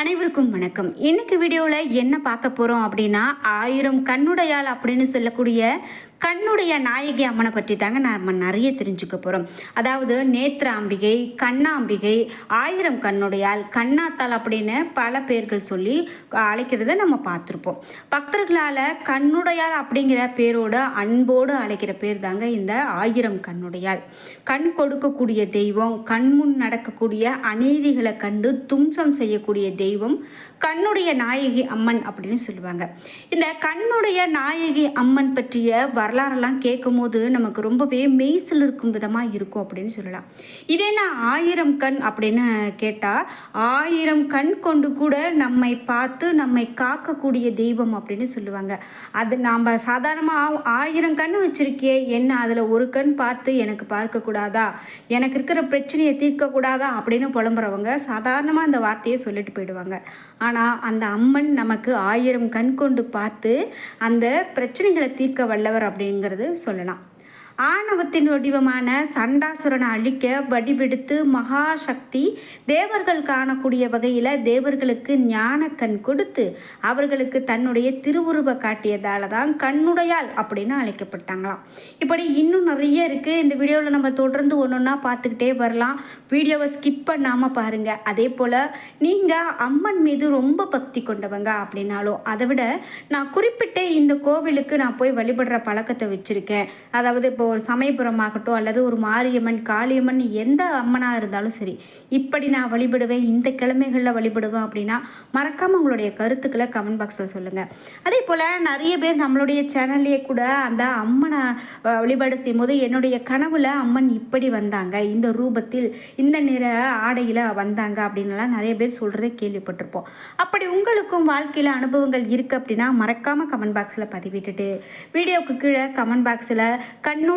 அனைவருக்கும் வணக்கம். இன்னைக்கு வீடியோவில் என்ன பார்க்க போகிறோம் அப்படின்னா ஆயிரம் கண்ணுடையாள் அப்படின்னு சொல்லக்கூடிய கண்ணுடைய நாயகி அம்மனை பற்றி தாங்க நம்ம நிறைய தெரிஞ்சுக்க போகிறோம் அதாவது நேத்ராம்பிகை கண்ணாம்பிகை ஆயிரம் கண்ணுடையால் கண்ணாத்தாள் அப்படின்னு பல பேர்கள் சொல்லி அழைக்கிறத நம்ம பார்த்துருப்போம். பக்தர்களால் கண்ணுடையாள் அப்படிங்கிற பேரோட அன்போடு அழைக்கிற பேர் தாங்க இந்த ஆயிரம் கண்ணுடையால் கண் கொடுக்கக்கூடிய தெய்வம் கண்முன் நடக்கக்கூடிய அநீதிகளை கண்டு தும்சம் செய்யக்கூடிய தெய்வம் கண்ணுடைய நாயகி அம்மன் அப்படின்னு சொல்லுவாங்க. இந்த கண்ணுடைய நாயகி அம்மன் பற்றிய வர வரலாறெல்லாம் கேட்கும்போது நமக்கு ரொம்பவே மெய்சில் இருக்கும் விதமாக இருக்கும் அப்படின்னு சொல்லலாம். இதே நான் ஆயிரம் கண் அப்படின்னு கேட்டால் ஆயிரம் கண் கொண்டு கூட நம்மை பார்த்து நம்மை காக்கக்கூடிய தெய்வம் அப்படின்னு சொல்லுவாங்க. அது நாம் சாதாரணமாக ஆயிரம் கண் வச்சுருக்கே என்ன அதில் ஒரு கண் பார்த்து எனக்கு பார்க்கக்கூடாதா எனக்கு இருக்கிற பிரச்சனையை தீர்க்கக்கூடாதா அப்படின்னு புலம்புறவங்க சாதாரணமாக அந்த வார்த்தையை சொல்லிட்டு போயிடுவாங்க. ஆனால் அந்த அம்மன் நமக்கு ஆயிரம் கண் கொண்டு பார்த்து அந்த பிரச்சனைகளை தீர்க்க வல்லவர் அப்படிங்கிறது சொல்லலாம். ஆணவத்தின் வடிவமான சண்டாசுரனை அழிக்க வடிவெடுத்து மகாசக்தி தேவர்கள் காணக்கூடிய வகையில் தேவர்களுக்கு ஞான கண் கொடுத்து அவர்களுக்கு தன்னுடைய திருவுருவ காட்டியதால தான் கண்ணுடையால் அப்படின்னு அழைக்கப்பட்டாங்களாம். இப்படி இன்னும் நிறைய இருக்குது இந்த வீடியோவில் நம்ம தொடர்ந்து ஒன்று ஒன்றா பார்த்துக்கிட்டே வரலாம். வீடியோவை ஸ்கிப் பண்ணாமல் பாருங்கள் அதே போல் நீங்கள் அம்மன் மீது ரொம்ப பக்தி கொண்டவங்க அப்படின்னாலும் அதை விட நான் குறிப்பிட்ட இந்த கோவிலுக்கு நான் போய் வழிபடுற பழக்கத்தை வச்சுருக்கேன். அதாவது இப்போ ஒரு சமயபுரமாகட்டும் அல்லது ஒரு மாரியம்மன் காளியம்மன் எந்த அம்மனாக இருந்தாலும் சரி இப்படி நான் வழிபடுவேன் இந்த கிழமைகளில் வழிபடுவேன் அப்படின்னா மறக்காமல் உங்களுடைய கருத்துக்களை கமெண்ட் பாக்ஸில் சொல்லுங்கள் அதே போல் நிறைய பேர் நம்மளுடைய சேனல்லையே கூட அந்த அம்மனை வழிபாடு செய்யும்போது என்னுடைய கனவில் அம்மன் இப்படி வந்தாங்க இந்த ரூபத்தில் இந்த நிற ஆடையில் வந்தாங்க அப்படின்லாம் நிறைய பேர் சொல்கிறத கேள்விப்பட்டிருப்போம். அப்படி உங்களுக்கும் வாழ்க்கையில் அனுபவங்கள் இருக்குது அப்படின்னா மறக்காமல் கமெண்ட் பாக்ஸில் பதிவிட்டுட்டு வீடியோவுக்கு கீழே கமெண்ட் பாக்ஸில்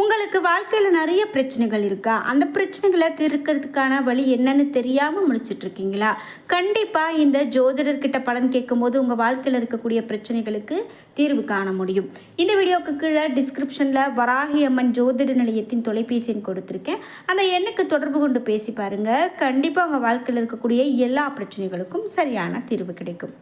உங்களுக்கு வாழ்க்கையில் நிறைய பிரச்சனைகள் இருக்கா? அந்த பிரச்சனைகளை தீர்க்கிறதுக்கான வழி என்னன்னு தெரியாமல் முழிச்சிட்டு இருக்கீங்களா? கண்டிப்பாக இந்த ஜோதிடர்கிட்ட பலன் கேட்கும்போது உங்கள் வாழ்க்கையில் இருக்கக்கூடிய பிரச்சனைகளுக்கு தீர்வு காண முடியும். இந்த வீடியோவுக்கு கீழே டிஸ்கிரிப்ஷனில் வராகி அம்மன் ஜோதிட நிலையத்தின் தொலைபேசி எண் கொடுத்துருக்கேன். அந்த எண்ணுக்கு தொடர்பு கொண்டு பேசி பாருங்கள் கண்டிப்பாக உங்கள் வாழ்க்கையில் இருக்கக்கூடிய எல்லா பிரச்சனைகளுக்கும் சரியான தீர்வு கிடைக்கும்.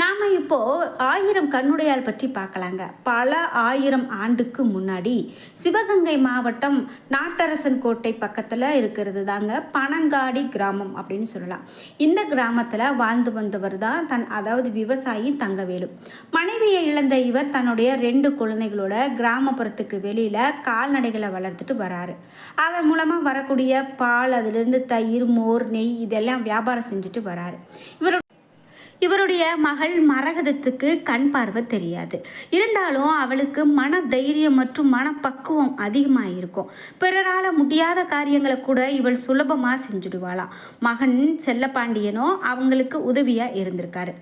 நாம் இப்போது ஆயிரம் கண்ணுடையால் பற்றி பார்க்கலாங்க. பல ஆயிரம் ஆண்டுக்கு முன்னாடி சிவகங்கை மாவட்டம் நாட்டரசன் கோட்டை பக்கத்தில் இருக்கிறது தாங்க பனங்காடி கிராமம் அப்படின்னு சொல்லலாம். இந்த கிராமத்தில் வாழ்ந்து வந்தவர் தான் தன் அதாவது விவசாயி தங்கவேலு. மனைவியை இழந்த இவர் தன்னுடைய ரெண்டு குழந்தைகளோட கிராமப்புறத்துக்கு வெளியில் கால்நடைகளை வளர்த்துட்டு வராரு. அதன் மூலமாக வரக்கூடிய பால் அதிலிருந்து தயிர் மோர் நெய் இதெல்லாம் வியாபாரம் செஞ்சுட்டு வராரு. இவரோட இவருடைய மகள் மரகதத்துக்கு கண் பார்வை தெரியாது. இருந்தாலும் அவளுக்கு மன தைரியம் மற்றும் மனப்பக்குவம் அதிகமாக இருக்கும் பிறரால் முடியாத காரியங்களை கூட இவள் சுலபமாக செஞ்சுடுவாளாம். மகன் செல்லப்பாண்டியனோ அவங்களுக்கு உதவியாக இருந்திருக்காரு.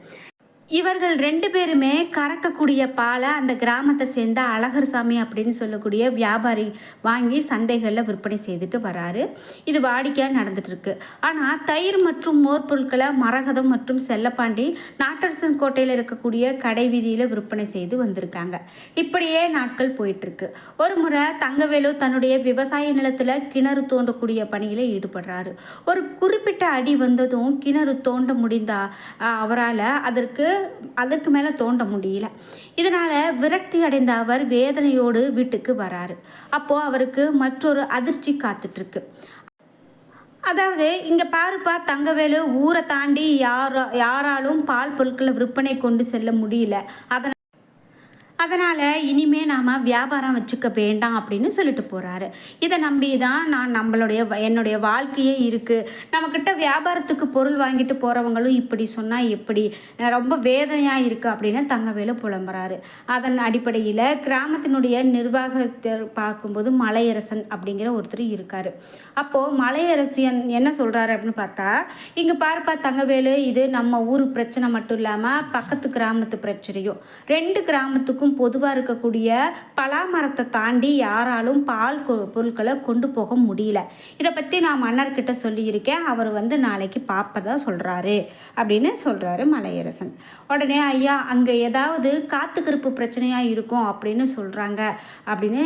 இவர்கள் ரெண்டு பேருமே கறக்கக்கூடிய பாலை அந்த கிராமத்தை சேர்ந்த அழகர் சாமி அப்படின்னு சொல்லக்கூடிய வியாபாரி வாங்கி சந்தைகளில் விற்பனை செய்துட்டு வராரு. இது வாடிக்கையாக நடந்துகிட்ருக்கு ஆனால் தயிர் மற்றும் மோர் பொருட்களை மரகதம் மற்றும் செல்லப்பாண்டி நாட்டரசன் கோட்டையில் இருக்கக்கூடிய கடை வீதியில் விற்பனை செய்து வந்திருக்காங்க. இப்படியே நாட்கள் போயிட்டுருக்கு ஒரு முறை தங்கவேலு தன்னுடைய விவசாய நிலத்தில் கிணறு தோண்டக்கூடிய பணியில் ஈடுபடுறாரு. ஒரு குறிப்பிட்ட அடி வந்ததும் கிணறு தோண்ட முடிந்தா அவரால் அதற்கு அதற்கு மேலே தோண்ட முடியல. இதனால் விரக்தி அடைந்த அவர் வேதனையோடு வீட்டுக்கு வராரு. அப்போது அவருக்கு மற்றொரு அதிர்ச்சி காத்துட்ருக்கு. அதாவது இங்கே பாருப்பா தங்கவேலு ஊரை தாண்டி யாரோ யாராலும் பால் பொருட்களை விற்பனை கொண்டு செல்ல முடியல. அதனால் அதனால் இனிமே நாம் வியாபாரம் வச்சுக்க வேண்டாம் அப்படின்னு சொல்லிட்டு போகிறாரு இதை நம்பி தான் நான் நம்மளுடைய வ- என்னுடைய வாழ்க்கையே இருக்குது நம்மக்கிட்ட வியாபாரத்துக்கு பொருள் வாங்கிட்டு போகிறவங்களும் இப்படி சொன்னால் எப்படி? ரொம்ப வேதனையாக இருக்குது அப்படின்னு தங்கவேலு புலம்புறாரு. அதன் அடிப்படையில் கிராமத்தினுடைய நிர்வாகத்தை பார்க்கும்போது மலையரசன் அப்படிங்கிற ஒருத்தர் இருக்கார். அப்போது மலையரசியன் என்ன சொல்கிறாரு அப்படின்னு பார்த்தா இங்கே பாருப்பா தங்கவேலு இது நம்ம ஊர் பிரச்சனை மட்டும் இல்லாமல் பக்கத்து கிராமத்து பிரச்சனையும். ரெண்டு கிராமத்துக்கும் எல்லாத்துக்கும் பொதுவாக இருக்கக்கூடிய பலாமரத்தை தாண்டி யாராலும் பால் கொ- பொருட்களை கொண்டு போக முடியல. இதை பற்றி நான் மன்னர்கிட்ட சொல்லியிருக்கேன். அவர் வந்து நாளைக்கு பார்ப்பதா சொல்கிறாரு அப்படின்னு சொல்கிறாரு மலையரசன். உடனே ஐயா அங்கே ஏதாவது காத்துக்கிருப்பு பிரச்சனையாக இருக்கும் அப்படின்னு சொல்கிறாங்க அப்படின்னு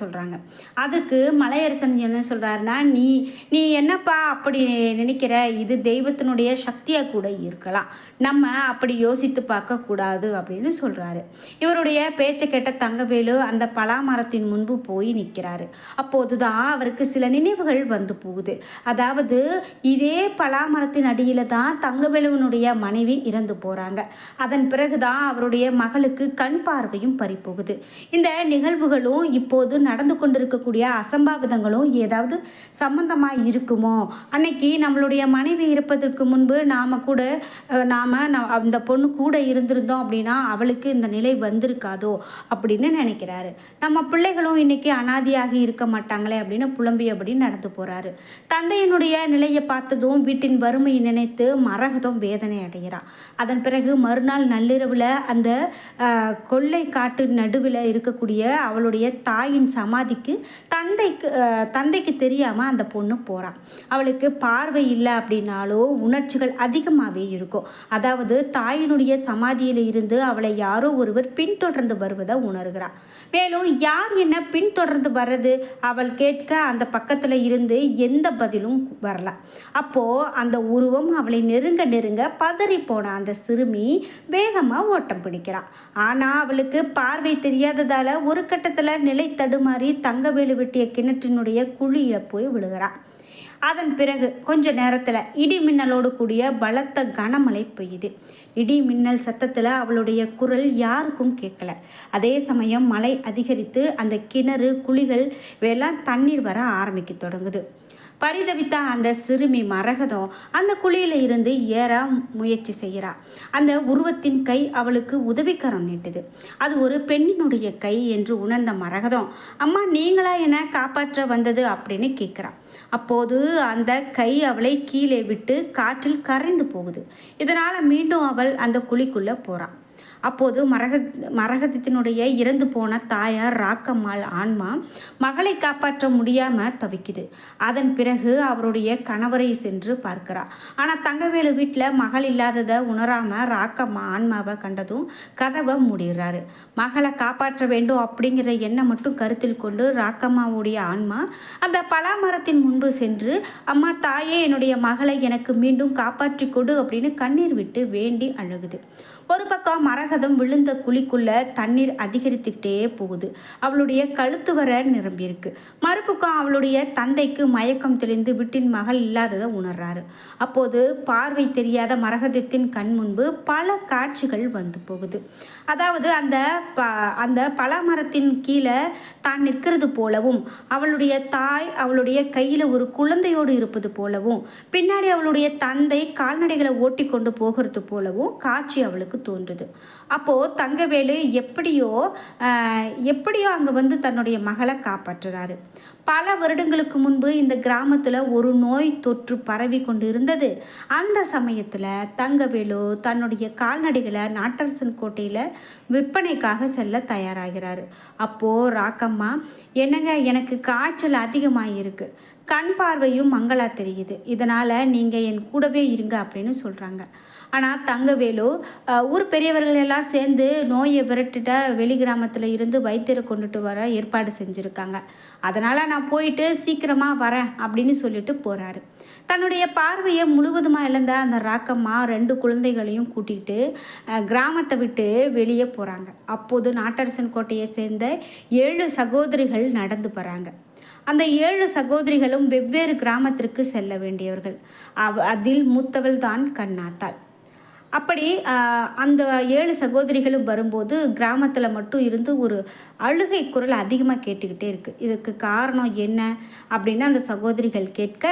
சொல்கிறாங்க அதுக்கு மலையரசன் என்ன சொல்கிறாருன்னா நீ நீ என்னப்பா அப்படி நினைக்கிற? இது தெய்வத்தினுடைய சக்தியாக கூட இருக்கலாம். நம்ம அப்படி யோசித்து பார்க்கக்கூடாது அப்படின்னு சொல்கிறாரு இவருடைய பேச்சை கேட்ட தங்கவேலு அந்த பலாமரத்தின் முன்பு போய் நிற்கிறாரு. அப்போது தான் அவருக்கு சில நினைவுகள் வந்து போகுது. அதாவது இதே பலாமரத்தின் அடியில் தான் தங்கவேலுவனுடைய மனைவி இறந்து போகிறாங்க அதன் பிறகு தான் அவருடைய மகளுக்கு கண் பார்வையும் பறிபோகுது. இந்த நிகழ்வுகளும் இப்போது நடந்து கொண்டிருக்கக்கூடிய அசம்பாவிதங்களும் ஏதாவது சம்பந்தமாக இருக்குமோ? அன்னைக்கு நம்மளுடைய மனைவி இருப்பதற்கு முன்பு நாம் கூட நாம் ந- அந்த பொண்ணு கூட இருந்திருந்தோம் அப்படின்னா அவளுக்கு இந்த நிலை இருக்காதோ அப்படின்னு நினைக்கிறாரு. நம்ம பிள்ளைகளும் இன்றைக்கி அனாதியாகி இருக்க மாட்டாங்களே அப்படின்னு புலம்பியபடி நடந்து போகிறாரு தந்தையினுடைய நிலையை பார்த்ததும் வீட்டின் வறுமையை நினைத்து மரகதம் வேதனை அடைகிறான் அதன் பிறகு மறுநாள் நள்ளிரவில் அந்த கொள்ளை காட்டு நடுவில் இருக்கக்கூடிய அவளுடைய தாயின் சமாதிக்கு தந்தைக்கு தந்தைக்கு தெரியாமல் அந்த பொண்ணு போகிறான் அவளுக்கு பார்வை இல்லை அப்படின்னாலோ உணர்ச்சிகள் அதிகமாகவே இருக்கும். அதாவது தாயினுடைய சமாதியில் இருந்து அவளை யாரோ ஒருவர் பின்தொடர்ந்து வருவதை உணர்கிறாள் மேலும் யார் என்ன பின்தொடர்ந்து வர்றது? அவள் கேட்க அந்த பக்கத்தில் இருந்து எந்த பதிலும் வரல. அப்போது அந்த உருவம் அவளை நெருங்க நெருங்க பதறி போன அந்த சிறுமி வேகமாக ஓட்டம் பிடிக்கிறாள் ஆனால் அவளுக்கு பார்வை தெரியாததால் ஒரு கட்டத்தில் நிலை தடுமாறி தங்கவேலு வெட்டிய கிணற்றினுடைய குழியில் போய் விழுகிறாள் அதன் பிறகு கொஞ்ச நேரத்தில் இடி மின்னலோடு கூடிய பலத்த கனமழை பெய்யுது. இடி மின்னல் சத்தத்தில் அவளுடைய குரல் யாருக்கும் கேட்கல. அதே சமயம் மழை அதிகரித்து அந்த கிணறு குழிகள் எல்லாம் தண்ணீர் வர ஆரம்பிக்க தொடங்குது. பரிதவித்த அந்த சிறுமி மரகதம் அந்த குழியில் இருந்து ஏற முயற்சி செய்கிறா. அந்த உருவத்தின் கை அவளுக்கு உதவிக்கரம் நீட்டுது. அது ஒரு பெண்ணினுடைய கை என்று உணர்ந்த மரகதம் அம்மா நீங்களா என்ன காப்பாற்ற வந்தது? அப்படின்னு கேட்குறா. அப்போது அந்த கை அவளை கீழே விட்டு காற்றில் கரைந்து போகுது. இதனால் மீண்டும் அவள் அந்த குழிக்குள்ளே போகிறாள் அப்போது மரக மரகதத்தினுடைய இறந்து போன தாயார் ராக்கம்மாள் ஆன்மா மகளை காப்பாற்ற முடியாமல் தவிக்குது. அதன் பிறகு அவருடைய கணவரை சென்று பார்க்கிறார் ஆனால் தங்கவேலு வீட்டில் மகள் இல்லாததை உணராமல் ராக்கம்மா ஆன்மாவை கண்டதும் கதவை மூடிடுறாரு. மகளை காப்பாற்ற வேண்டும் அப்படிங்கிற எண்ணம் மட்டும் கருத்தில் கொண்டு ராக்கம்மாவுடைய ஆன்மா அந்த பலாமரத்தின் முன்பு சென்று அம்மா தாயே என்னுடைய மகளை எனக்கு மீண்டும் காப்பாற்றி கொடு அப்படின்னு கண்ணீர் விட்டு வேண்டி அழுகுது. ஒரு பக்கம் மரகதம் விழுந்த குழிக்குள்ள தண்ணீர் அதிகரித்துக்கிட்டே போகுது. அவளுடைய கழுத்து வர நிரம்பியிருக்கு. மறுபக்கம் அவளுடைய தந்தைக்கு மயக்கம் தெளிந்து வீட்டின் மகள் இல்லாததை உணர்றாரு. அப்போது பார்வை தெரியாத மரகதத்தின் கண் முன்பு பல காட்சிகள் வந்து போகுது. அதாவது அந்த ப அந்த பலாமரத்தின் கீழே தான் நிற்கிறது போலவும் அவளுடைய தாய் அவளுடைய கையில் ஒரு குழந்தையோடு இருப்பது போலவும் பின்னாடி அவளுடைய தந்தை கால்நடைகளை ஓட்டி கொண்டு போகிறது போலவும் காட்சி அவளுக்கு தோன்றுது. அப்போது தங்கவேலு எப்படியோ எப்படியோ அங்கே வந்து தன்னுடைய மகளை காப்பாற்றுறாரு. பல வருடங்களுக்கு முன்பு இந்த கிராமத்தில் ஒரு நோய் தொற்று பரவி கொண்டு இருந்தது. அந்த சமயத்தில் தங்கவேலு தன்னுடைய கால்நடைகளை நாட்டரசன் கோட்டையில் விற்பனைக்காக செல்ல தயாராகிறார். அப்போது ராக்கம்மா என்னங்க எனக்கு காய்ச்சல் அதிகமாகிருக்கு கண் பார்வையும் மங்களா தெரியுது. இதனால் நீங்கள் என் கூடவே இருங்க அப்படின்னு சொல்கிறாங்க ஆனால் தங்கவேலு ஊர் பெரியவர்கள் எல்லாம் சேர்ந்து நோயை விரட்டிட்ட வெளி கிராமத்தில் இருந்து வைத்தியரை கொண்டுட்டு வர ஏற்பாடு செஞ்சுருக்காங்க. அதனால் நான் போயிட்டு சீக்கிரமாக வரேன் அப்படின்னு சொல்லிட்டு போகிறாரு தன்னுடைய பார்வையை முழுவதுமாக இழந்த அந்த ராக்கம்மா ரெண்டு குழந்தைகளையும் கூட்டிகிட்டு கிராமத்தை விட்டு வெளியே போகிறாங்க அப்போது நாட்டரசன் கோட்டையை சேர்ந்த ஏழு சகோதரிகள் நடந்து போகிறாங்க அந்த ஏழு சகோதரிகளும் வெவ்வேறு கிராமத்திற்கு செல்ல வேண்டியவர்கள். அவ அதில் மூத்தவள் தான் கண்ணாத்தாள். அப்படி அந்த ஏழு சகோதரிகளும் வரும்போது கிராமத்தில் மட்டும் இருந்து ஒரு அழுகை குரல் அதிகமாக கேட்டுக்கிட்டே இருக்குது இதுக்கு காரணம் என்ன? அப்படின்னு அந்த சகோதரிகள் கேட்க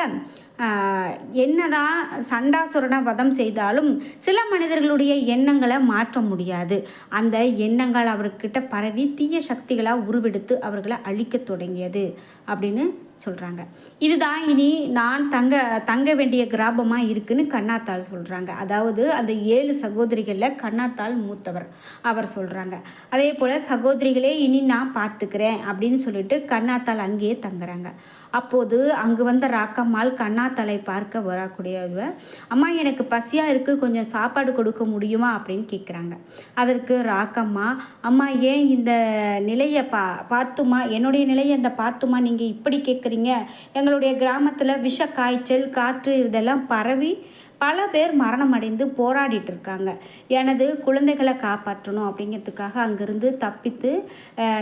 என்னதான் சண்டாசுரனை வதம் செய்தாலும் சில மனிதர்களுடைய எண்ணங்களை மாற்ற முடியாது. அந்த எண்ணங்கள் அவர்கிட்ட பரவி தீய சக்திகளாக உருவெடுத்து அவர்களை அழிக்க தொடங்கியது அப்படின்னு சொல்கிறாங்க இதுதான் இனி நான் தங்க தங்க வேண்டிய கிராமமாக இருக்குன்னு கண்ணாத்தாள் சொல்கிறாங்க அதாவது அந்த ஏழு சகோதரிகளில் கண்ணாத்தாள் மூத்தவர் அவர் சொல்கிறாங்க அதே போல் சகோதரிகளே இனி நான் பார்த்துக்கிறேன் அப்படின்னு சொல்லிட்டு கண்ணாத்தாள் அங்கேயே தங்குறாங்க. அப்போது அங்கு வந்த ராக்கம்மாள் கண்ணாத்தலை பார்க்க வரக்கூடியவ அம்மா எனக்கு பசியாக இருக்குது கொஞ்சம் சாப்பாடு கொடுக்க முடியுமா? அப்படின்னு கேட்குறாங்க அதற்கு ராக்கம்மா அம்மா ஏன் இந்த நிலையை பா பார்த்துமா என்னுடைய நிலையை இந்த பார்த்துமா நீங்கள் இப்படி கேட்குறீங்க எங்களுடைய கிராமத்தில் விஷ காய்ச்சல் காற்று இதெல்லாம் பரவி பல பேர் மரணம் அடைந்து போராடிட்டு இருக்காங்க எனது குழந்தைகளை காப்பாற்றணும் அப்படிங்கிறதுக்காக அங்கேருந்து தப்பித்து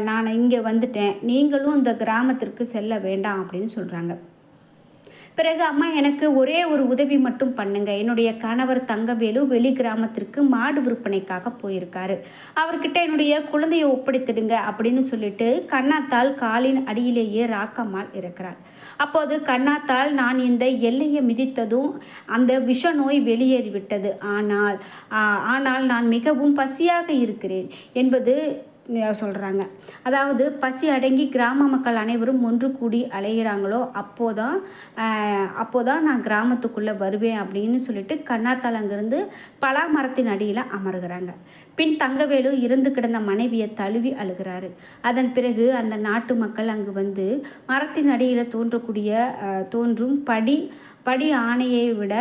நான் இங்கே வந்துட்டேன். நீங்களும் இந்த கிராமத்திற்கு செல்ல வேண்டாம் அப்படின்னு சொல்கிறாங்க பிறகு அம்மா எனக்கு ஒரே ஒரு உதவி மட்டும் பண்ணுங்க. என்னுடைய கணவர் தங்கவேலு வெளி கிராமத்திற்கு மாடு விற்பனைக்காக போயிருக்காரு. அவர்கிட்ட என்னுடைய குழந்தையை ஒப்படைத்திடுங்க அப்படின்னு சொல்லிட்டு கண்ணாத்தாள் காலின் அடியிலேயே ராக்கம்மாள் இருக்கிறார் அப்போது கண்ணாத்தாள் நான் இந்த எல்லையை மிதித்ததும் அந்த விஷ நோய் வெளியேறிவிட்டது. ஆனால் ஆனால் நான் மிகவும் பசியாக இருக்கிறேன் என்பது சொல்கிறாங்க அதாவது பசி அடங்கி கிராம மக்கள் அனைவரும் ஒன்று கூடி அலைகிறாங்களோ அப்போதான் அப்போதான் நான் கிராமத்துக்குள்ளே வருவேன் அப்படின்னு சொல்லிட்டு கண்ணாத்தாள் அங்கேருந்து பலா மரத்தின் அடியில் அமருகிறாங்க. பின் தங்கவேலு இறந்து கிடந்த மனைவியை தழுவி அழுகிறாரு. அதன் பிறகு அந்த நாட்டு மக்கள் அங்கு வந்து மரத்தின் அடியில் தோன்றக்கூடிய தோன்றும் படி படி ஆணையை விட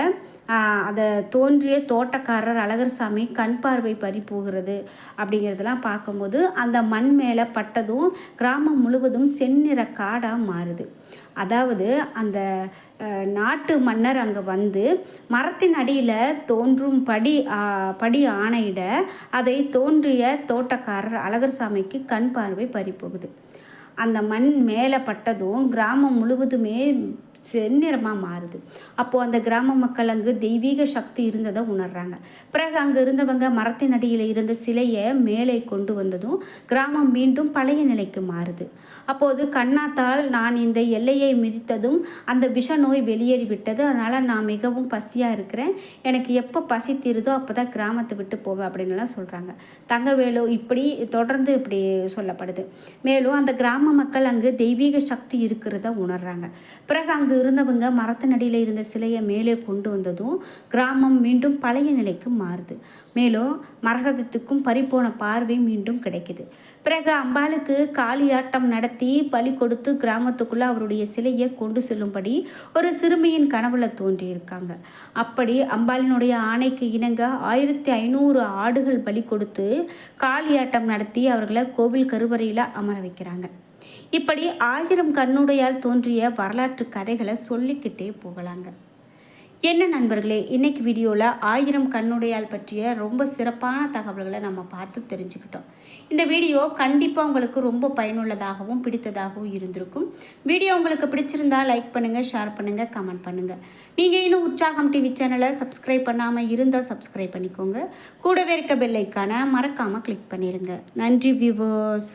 அதை தோன்றிய தோட்டக்காரர் அழகர்சாமி கண் பார்வை பறி போகிறது அப்படிங்கிறதெல்லாம் பார்க்கும்போது அந்த மண் மேலே பட்டதும் கிராமம் முழுவதும் செந்நிற காடாக மாறுது. அதாவது அந்த நாட்டு மன்னர் அங்கே வந்து மரத்தின் அடியில் தோன்றும் படி படி ஆணையிட அதை தோன்றிய தோட்டக்காரர் அழகர்சாமிக்கு கண் பார்வை பறி போகுது. அந்த மண் மேலே பட்டதும் கிராமம் முழுவதுமே செந்நிறமாக மாறுது. அப்போது அந்த கிராம மக்கள் அங்கு தெய்வீக சக்தி இருந்ததை உணர்றாங்க. பிறகு அங்கே இருந்தவங்க மரத்தின் அடியில் இருந்த சிலையை மேலே கொண்டு வந்ததும் கிராமம் மீண்டும் பழைய நிலைக்கு மாறுது. அப்போது கண்ணாத்தால் நான் இந்த எல்லையை மிதித்ததும் அந்த விஷ நோய் வெளியேறி விட்டது. அதனால் நான் மிகவும் பசியாக இருக்கிறேன். எனக்கு எப்போ பசி தீருதோ அப்போ தான் கிராமத்தை விட்டு போவேன் அப்படின்னுலாம் சொல்கிறாங்க தங்கவேலு இப்படி தொடர்ந்து இப்படி சொல்லப்படுது. மேலும் அந்த கிராம மக்கள் அங்கு தெய்வீக சக்தி இருக்கிறத உணர்றாங்க. பிறகு அங்கு இருந்தவங்க மரத்தினடியில் இருந்த சிலையை மேலே கொண்டு வந்ததும் கிராமம் மீண்டும் பழைய நிலைக்கு மாறுது. மேலும் மரகதத்துக்கும் பறிப்போன பார்வை மீண்டும் கிடைக்குது. பிறகு அம்பாளுக்கு காளியாட்டம் நடத்தி பலி கொடுத்து கிராமத்துக்குள்ளே அவருடைய சிலையை கொண்டு செல்லும்படி ஒரு சிறுமியின் கனவுல தோன்றியிருக்காங்க. அப்படி அம்பாளினுடைய ஆணைக்கு இணங்க ஆயிரத்தி ஐநூறு ஆடுகள் பலி கொடுத்து காளியாட்டம் நடத்தி அவர்களை கோவில் கருவறையில் அமர வைக்கிறாங்க. இப்படி ஆயிரம் கண்ணுடையால் தோன்றிய வரலாற்று கதைகளை சொல்லிக்கிட்டே போகலாங்க. என்ன நண்பர்களே இன்னைக்கு வீடியோவில் ஆயிரம் கண்ணுடையால் பற்றிய ரொம்ப சிறப்பான தகவல்களை நம்ம பார்த்து தெரிஞ்சுக்கிட்டோம். இந்த வீடியோ கண்டிப்பாக உங்களுக்கு ரொம்ப பயனுள்ளதாகவும் பிடித்ததாகவும் இருந்திருக்கும். வீடியோ உங்களுக்கு பிடிச்சிருந்தால் லைக் பண்ணுங்கள் ஷேர் பண்ணுங்கள் கமெண்ட் பண்ணுங்கள் நீங்கள் இன்னும் உற்சாகம் டிவி சேனலை சப்ஸ்கிரைப் பண்ணாமல் இருந்தால் சப்ஸ்கிரைப் பண்ணிக்கோங்க. கூடவே இருக்க பெல்லைக்கான மறக்காமல் கிளிக் பண்ணிடுங்க நன்றி வியூவர்ஸ்